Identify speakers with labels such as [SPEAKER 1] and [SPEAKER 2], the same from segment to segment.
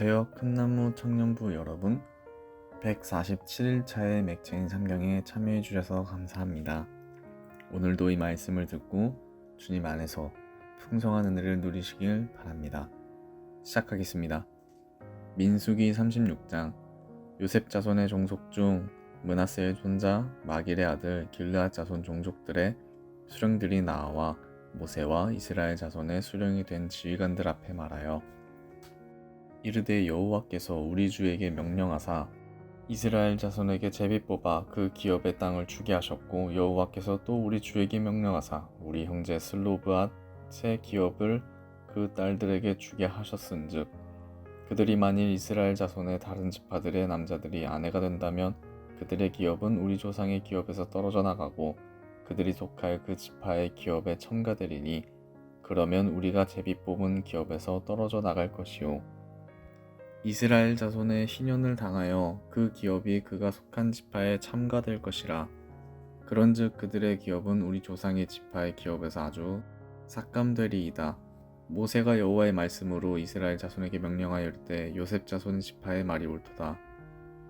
[SPEAKER 1] 안녕하세요. 큰나무 청년부 여러분. 147일차의 맥체인 삼경에 참여해 주셔서 감사합니다. 오늘도 이 말씀을 듣고 주님 안에서 풍성한 은혜를 누리시길 바랍니다. 시작하겠습니다. 민수기 36장 요셉 자손의 종속 중 문하세의 손자 마길의 아들 길르앗 자손 종족들의 수령들이 나와 모세와 이스라엘 자손의 수령이 된 지휘관들 앞에 말하여 이르되 여호와께서 우리 주에게 명령하사 이스라엘 자손에게 제비 뽑아 그 기업의 땅을 주게 하셨고 여호와께서 또 우리 주에게 명령하사 우리 형제 슬로브앗의 기업을 그 딸들에게 주게 하셨은즉 그들이 만일 이스라엘 자손의 다른 지파들의 남자들이 아내가 된다면 그들의 기업은 우리 조상의 기업에서 떨어져 나가고 그들이 속할 그 지파의 기업에 첨가되리니 그러면 우리가 제비 뽑은 기업에서 떨어져 나갈 것이요 이스라엘 자손의 희년을 당하여 그 기업이 그가 속한 지파에 참가될 것이라. 그런즉 그들의 기업은 우리 조상의 지파의 기업에서 아주 삭감되리이다. 모세가 여호와의 말씀으로 이스라엘 자손에게 명령하여 이르되 요셉 자손 지파의 말이 옳도다.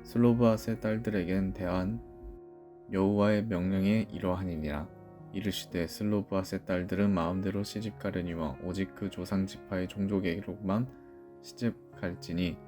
[SPEAKER 1] 슬로브앗의 딸들에겐 대한 여호와의 명령에 이러하니니라. 이르시되 슬로브앗의 딸들은 마음대로 시집가려니와 오직 그 조상 지파의 종족에게로만 시집갈지니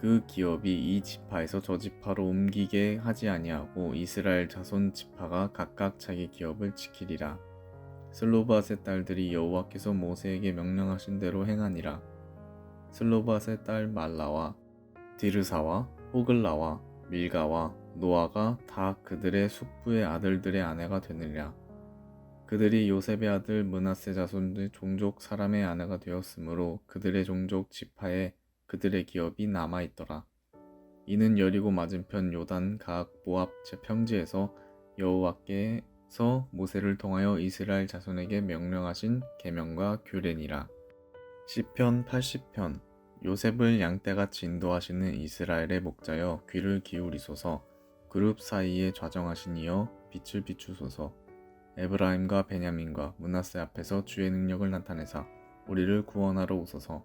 [SPEAKER 1] 그 기업이 이 지파에서 저 지파로 옮기게 하지 아니하고 이스라엘 자손 지파가 각각 자기 기업을 지키리라. 슬로바스의 딸들이 여호와께서 모세에게 명령하신 대로 행하니라. 슬로바스의 딸 말라와 디르사와 호글라와 밀가와 노아가 다 그들의 숙부의 아들들의 아내가 되느니라. 그들이 요셉의 아들 문하세 자손의 종족 사람의 아내가 되었으므로 그들의 종족 지파에 그들의 기업이 남아 있더라. 이는 여리고 맞은편 요단 각 모압 제 평지에서 여호와께서 모세를 통하여 이스라엘 자손에게 명령하신 계명과 규례니라. 시편 80편 요셉을 양떼같이 인도하시는 이스라엘의 목자여 귀를 기울이소서 그룹 사이에 좌정하신 이여 빛을 비추소서 에브라임과 베냐민과 문하세 앞에서 주의 능력을 나타내사 우리를 구원하러 오소서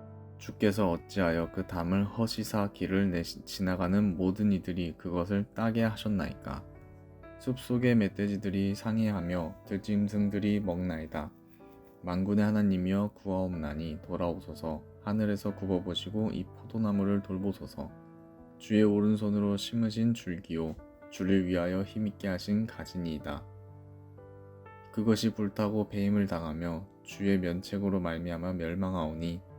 [SPEAKER 1] 주께서 어찌하여 그 담을 허시사 길을 내 지나가는 모든 이들이 그것을 따게 하셨나이까? 숲속의 멧돼지들이 상해하며 들짐승들이 먹나이다. 만군의 하나님이여 구하옵나니 돌아오소서. 하늘에서 굽어보시고 이 포도나무를 돌보소서. 주의 오른손으로 심으신 줄기요. 주를 위하여 힘있게 하신 가지니이다. 그것이 불타고 배임을 당하며 주의 면책으로 말미암아 멸망하오니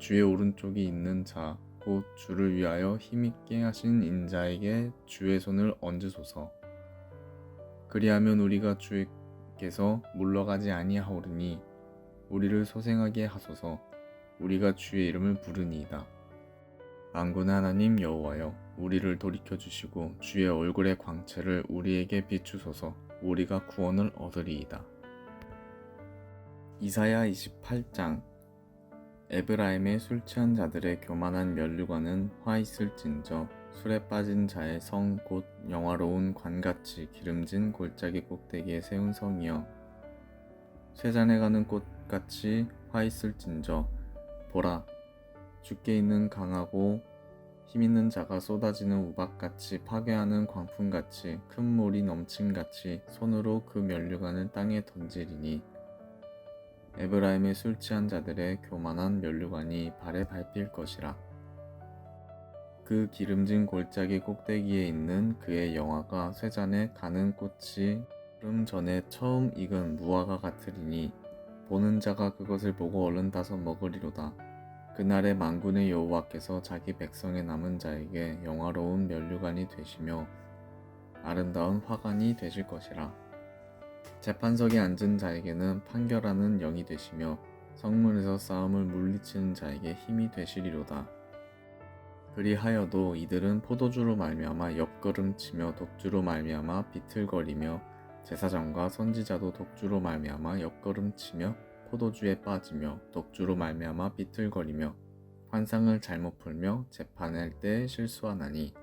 [SPEAKER 1] 주의 오른쪽이 있는 자, 곧 주를 위하여 힘있게 하신 인자에게 주의 손을 얹으소서. 그리하면 우리가 주께서 물러가지 아니하오리니 우리를 소생하게 하소서. 우리가 주의 이름을 부르니이다. 만군의 하나님 여호와여, 우리를 돌이켜 주시고 주의 얼굴의 광채를 우리에게 비추소서. 우리가 구원을 얻으리이다. 이사야 28장 에브라임의 술 취한 자들의 교만한 면류관은 화 있을진저 술에 빠진 자의 성 곧 영화로운 관같이 기름진 골짜기 꼭대기에 세운 성이여. 쇠잔에 가는 꽃같이 화 있을진저. 보라, 죽게 있는 강하고 힘 있는 자가 쏟아지는 우박같이 파괴하는 광풍같이 큰 물이 넘침같이 손으로 그 면류관을 땅에 던지리니 에브라임의 술 취한 자들의 교만한 면류관이 발에 밟힐 것이라. 그 기름진 골짜기 꼭대기에 있는 그의 영화가 쇠잔에 가는 꽃이 름 전에 처음 익은 무화과 같으리니 보는 자가 그것을 보고 얼른 따서 먹으리로다. 그날에 만군의 여호와께서 자기 백성의 남은 자에게 영화로운 면류관이 되시며 아름다운 화관이 되실 것이라. 재판석에 앉은 자에게는 판결하는 영이 되시며 성문에서 싸움을 물리치는 자에게 힘이 되시리로다. 그리하여도 이들은 포도주로 말미암아 옆걸음치며 독주로 말미암아 비틀거리며 제사장과 선지자도 독주로 말미암아 옆걸음치며 포도주에 빠지며 독주로 말미암아 비틀거리며 환상을 잘못 풀며 재판할 때 실수하나니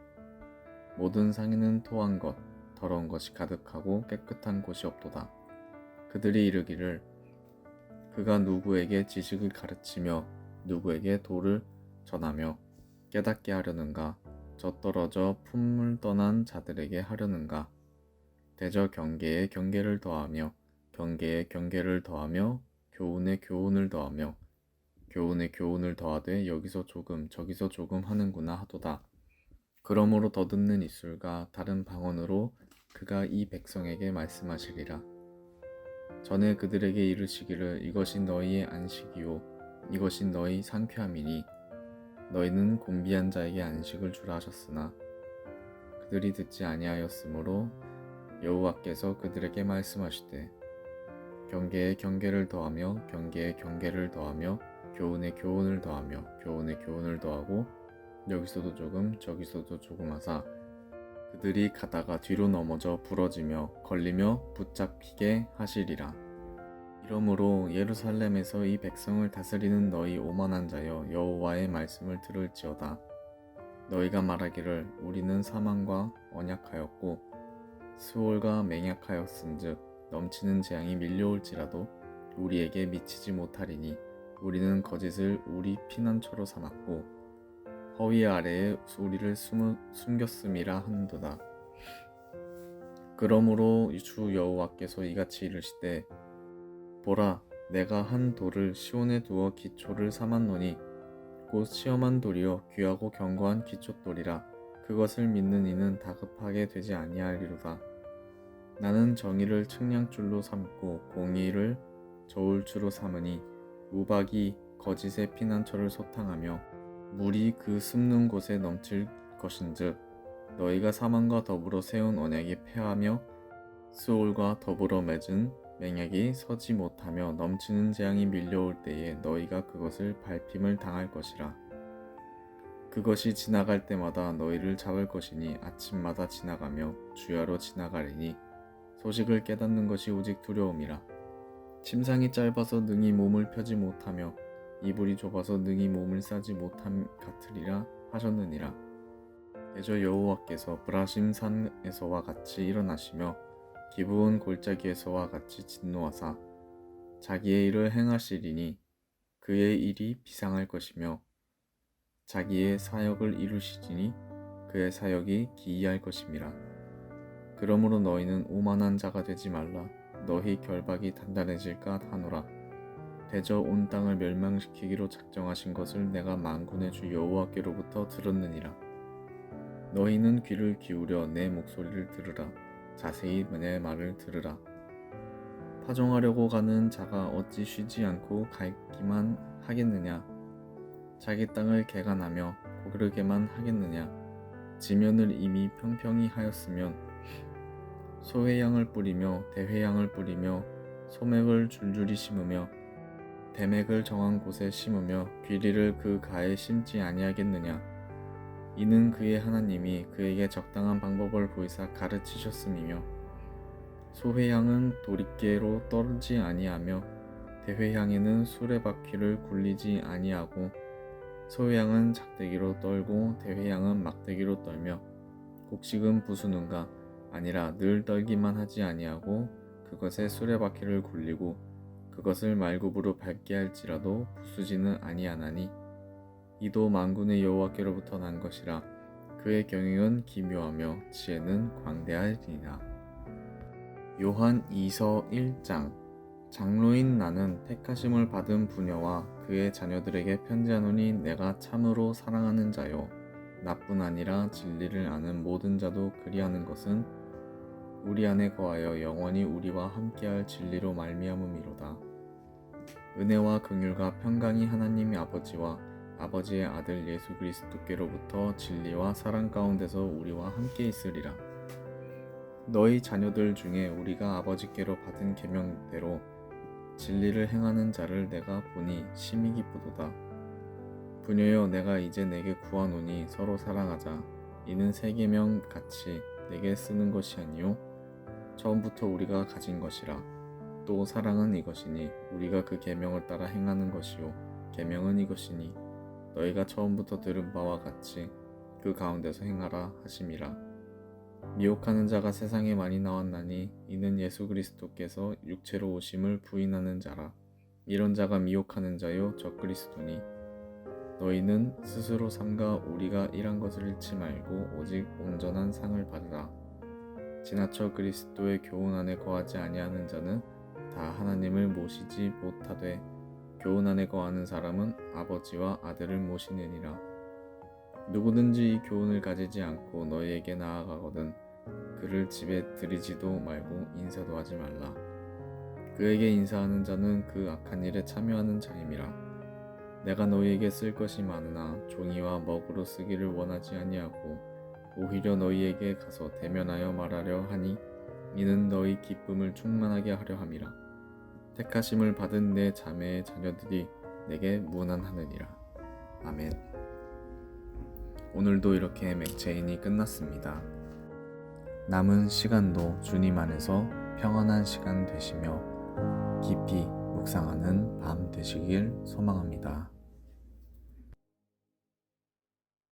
[SPEAKER 1] 모든 상인은 토한 것 더러운 것이 가득하고 깨끗한 곳이 없도다. 그들이 이르기를 그가 누구에게 지식을 가르치며 누구에게 도를 전하며 깨닫게 하려는가 저 떨어져 품을 떠난 자들에게 하려는가 대저 경계에 경계를 더하며 경계에 경계를 더하며 교훈에 교훈을 더하며 교훈에 교훈을 더하되 여기서 조금 저기서 조금 하는구나 하도다. 그러므로 더듬는 입술과 다른 방언으로 그가 이 백성에게 말씀하시리라. 전에 그들에게 이르시기를 이것이 너희의 안식이요 이것이 너희 상쾌함이니 너희는 곤비한 자에게 안식을 주라 하셨으나 그들이 듣지 아니하였으므로 여호와께서 그들에게 말씀하시되 경계에 경계를 더하며 경계에 경계를 더하며 교훈에 교훈을 더하며 교훈에 교훈을 더하고 여기서도 조금 저기서도 조금 하사 그들이 가다가 뒤로 넘어져 부러지며 걸리며 붙잡히게 하시리라. 이러므로 예루살렘에서 이 백성을 다스리는 너희 오만한 자여 여호와의 말씀을 들을지어다. 너희가 말하기를 우리는 사망과 언약하였고 수월과 맹약하였은즉 넘치는 재앙이 밀려올지라도 우리에게 미치지 못하리니 우리는 거짓을 우리 피난처로 삼았고 허위 아래에 우리를 숨, 숨겼음이라 한도다. 그러므로 주 여호와께서 이같이 이르시되 보라 내가 한 돌을 시온에 두어 기초를 삼았노니 곧 시험한 돌이요 귀하고 견고한 기초돌이라 그것을 믿는 이는 다급하게 되지 아니하리로다. 나는 정의를 측량줄로 삼고 공의를 저울추로 삼으니 우박이 거짓의 피난처를 소탕하며 물이 그 숨는 곳에 넘칠 것인즉 너희가 사망과 더불어 세운 언약이 패하며 수올과 더불어 맺은 맹약이 서지 못하며 넘치는 재앙이 밀려올 때에 너희가 그것을 밟힘을 당할 것이라. 그것이 지나갈 때마다 너희를 잡을 것이니 아침마다 지나가며 주야로 지나가리니 소식을 깨닫는 것이 오직 두려움이라. 침상이 짧아서 능히 몸을 펴지 못하며 이불이 좁아서 능히 몸을 싸지 못함 같으리라 하셨느니라. 대저 여호와께서 브라심 산에서와 같이 일어나시며 기부온 골짜기에서와 같이 진노하사 자기의 일을 행하시리니 그의 일이 비상할 것이며 자기의 사역을 이루시지니 그의 사역이 기이할 것임이라. 그러므로 너희는 오만한 자가 되지 말라. 너희 결박이 단단해질까 하노라. 대저 온 땅을 멸망시키기로 작정하신 것을 내가 만군의 주 여호와께로부터 들었느니라. 너희는 귀를 기울여 내 목소리를 들으라. 자세히 내 말을 들으라. 파종하려고 가는 자가 어찌 쉬지 않고 갈기만 하겠느냐? 자기 땅을 개간하며 고르게만 하겠느냐? 지면을 이미 평평히 하였으면 소회양을 뿌리며 대회양을 뿌리며 소맥을 줄줄이 심으며 대맥을 정한 곳에 심으며 귀리를 그 가에 심지 아니하겠느냐? 이는 그의 하나님이 그에게 적당한 방법을 보이사 가르치셨음이며 소회향은 도리깨로 떨지 아니하며 대회향에는 수레바퀴를 굴리지 아니하고 소회향은 작대기로 떨고 대회향은 막대기로 떨며 곡식은 부수는가? 아니라 늘 떨기만 하지 아니하고 그것에 수레바퀴를 굴리고 그것을 말굽으로 밟게 할지라도 부수지는 아니하나니 이도 만군의 여호와께로부터 난 것이라 그의 경영은 기묘하며 지혜는 광대하리라. 요한 2서 1장 장로인 나는 택하심을 받은 부녀와 그의 자녀들에게 편지하노니 내가 참으로 사랑하는 자요 나뿐 아니라 진리를 아는 모든 자도 그리하는 것은 우리 안에 거하여 영원히 우리와 함께할 진리로 말미암음이로다. 은혜와 긍휼과 평강이 하나님 아버지와 아버지의 아들 예수 그리스도께로부터 진리와 사랑 가운데서 우리와 함께 있으리라. 너희 자녀들 중에 우리가 아버지께로 받은 계명대로 진리를 행하는 자를 내가 보니 심히 기쁘도다. 부녀여 내가 이제 내게 구하노니 서로 사랑하자. 이는 세 계명 같이 내게 쓰는 것이 아니요 처음부터 우리가 가진 것이라. 또 사랑은 이것이니 우리가 그 계명을 따라 행하는 것이요 계명은 이것이니 너희가 처음부터 들은 바와 같이 그 가운데서 행하라 하심이라. 미혹하는 자가 세상에 많이 나왔나니 이는 예수 그리스도께서 육체로 오심을 부인하는 자라. 이런 자가 미혹하는 자요 저 그리스도니. 너희는 스스로 삼가 우리가 일한 것을 잃지 말고 오직 온전한 상을 받으라. 지나쳐 그리스도의 교훈 안에 거하지 아니하는 자는 다 하나님을 모시지 못하되 교훈 안에 거하는 사람은 아버지와 아들을 모시느니라. 누구든지 이 교훈을 가지지 않고 너희에게 나아가거든 그를 집에 들이지도 말고 인사도 하지 말라. 그에게 인사하는 자는 그 악한 일에 참여하는 자임이라. 내가 너희에게 쓸 것이 많으나 종이와 먹으로 쓰기를 원하지 아니하고 오히려 너희에게 가서 대면하여 말하려 하니 이는 너희 기쁨을 충만하게 하려 함이라. 택하심을 받은 내 자매의 자녀들이 내게 무난하느니라. 아멘. 오늘도 이렇게 맥체인이 끝났습니다. 남은 시간도 주님 안에서 평안한 시간 되시며 깊이 묵상하는 밤 되시길 소망합니다.